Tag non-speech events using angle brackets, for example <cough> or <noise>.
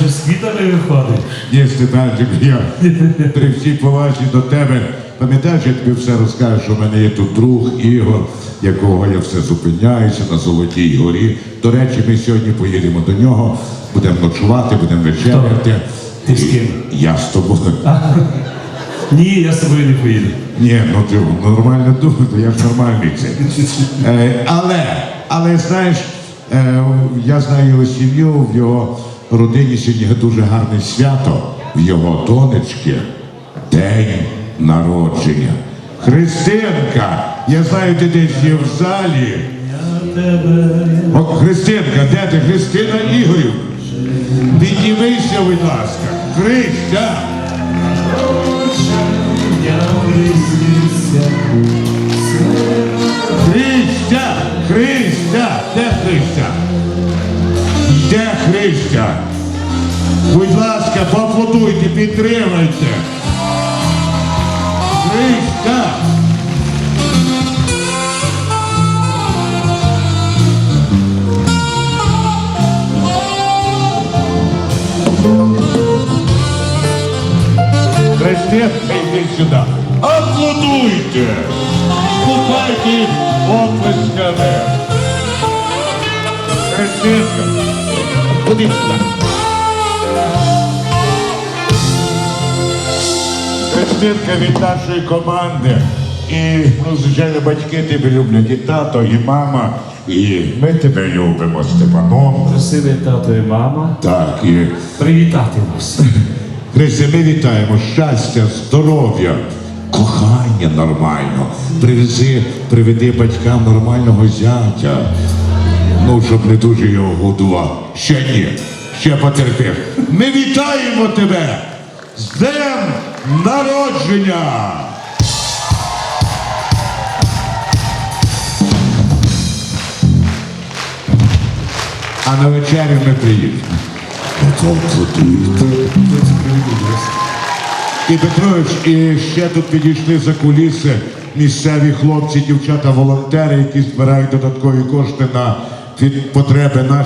вже з квітами виходить. Ні, Степанчик, я при всій повазі до тебе. Пам'ятаєш, я тобі все розкажу, що в мене є тут друг Ігор, якого я все зупиняюся на Золотій горі. До речі, ми сьогодні поїдемо до нього, будемо ночувати, будемо вечеряти. Ти з ким? Я з тобою. Ні, я з тобою не поїду. Ні, ну ти нормально думати, я ж нормальний це. Е, але, але знаєш, е, я знаю його сім'ю, в його родині сьогодні дуже гарне свято, в його донечки день народження. Христинка, я знаю, ти десь є в залі. О, Христинка, де ти? Христина Ігорівна? Піднімися, будь ласка. Христя! Христя! Христя! Де Христя? Де Христя? Будь ласка, поаплодуйте, підтримайте. Христя! Христинка, йди сюди. Аплодуйте! Купайте оплесками. Христинка, куди сюди? Від нашої команди. І, ну, звичайно, батьки тебе люблять, і тато, і мама. І ми тебе любимо, Степаном. Просили тато і мама Так, і привітати вас. <laughs> Христя, ми вітаємо щастя, здоров'я, кохання нормально. Привези, приведи батькам нормального зятя. Ну, щоб не дуже його годував. Ще ні, ще потерпів. Ми вітаємо тебе з днем народження! А на вечерю ми приїдемо. І Петрович, і ще тут підійшли за куліси місцеві хлопці, дівчата, волонтери, які збирають додаткові кошти на від потреби наших.